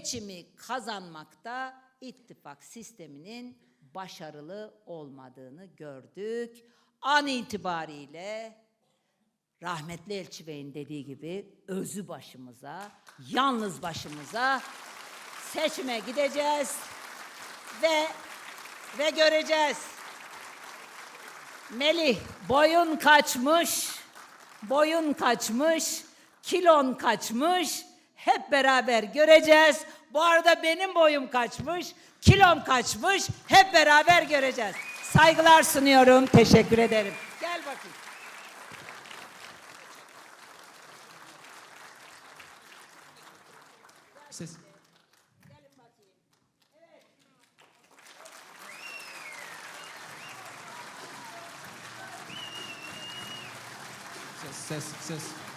seçimi kazanmakta ittifak sisteminin başarılı olmadığını gördük. An itibariyle rahmetli Elçi Bey'in dediği gibi özü başımıza, yalnız başımıza seçime gideceğiz ve ve göreceğiz. Melih boyun kaçmış, boyun kaçmış, kilon kaçmış. Hep beraber göreceğiz. Bu arada benim boyum kaçmış, kilom kaçmış. Hep beraber göreceğiz. Saygılar sunuyorum. Teşekkür ederim. Gel bakayım. Ses. Ses, ses, ses.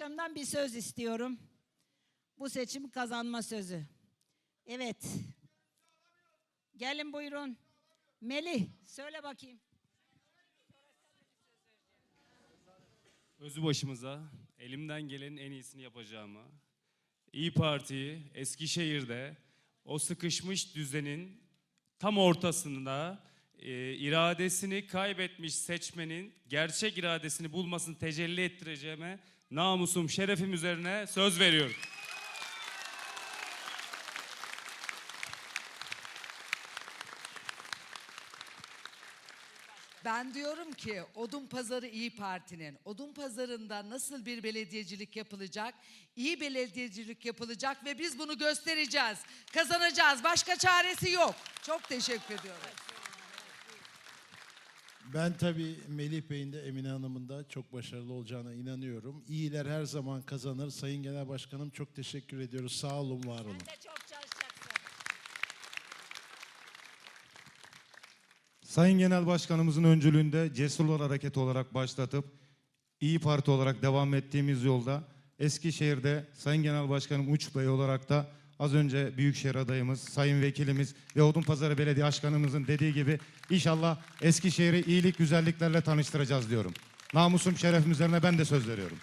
Arkadaşlarımdan bir söz istiyorum. Bu seçim kazanma sözü. Evet. Gelin buyurun. Melih söyle bakayım. Özü başımıza elimden gelenin en iyisini yapacağımı, İyi Parti'yi Eskişehir'de o sıkışmış düzenin tam ortasında e, iradesini kaybetmiş seçmenin gerçek iradesini bulmasını tecelli ettireceğime namusum, şerefim üzerine söz veriyorum. Ben diyorum ki Odun Pazarı İyi Parti'nin Odun Pazarı'nda nasıl bir belediyecilik yapılacak? iyi belediyecilik yapılacak ve biz bunu göstereceğiz. Kazanacağız. Başka çaresi yok. Çok teşekkür ediyorum. Ben tabii Melih Bey'in de Emine Hanım'ın da çok başarılı olacağına inanıyorum. İyiler her zaman kazanır. Sayın Genel Başkanım çok teşekkür ediyoruz. Sağ olun, var olun. Sen de çok çalışacaksın. Sayın Genel Başkanımızın öncülüğünde Cesurlar Hareketi olarak başlatıp İyi Parti olarak devam ettiğimiz yolda Eskişehir'de Sayın Genel Başkanım Uç Bey olarak da az önce Büyükşehir adayımız, Sayın Vekilimiz ve Odunpazarı Belediye Başkanımızın dediği gibi inşallah Eskişehir'i iyilik güzelliklerle tanıştıracağız diyorum. Namusum şerefim üzerine ben de söz veriyorum.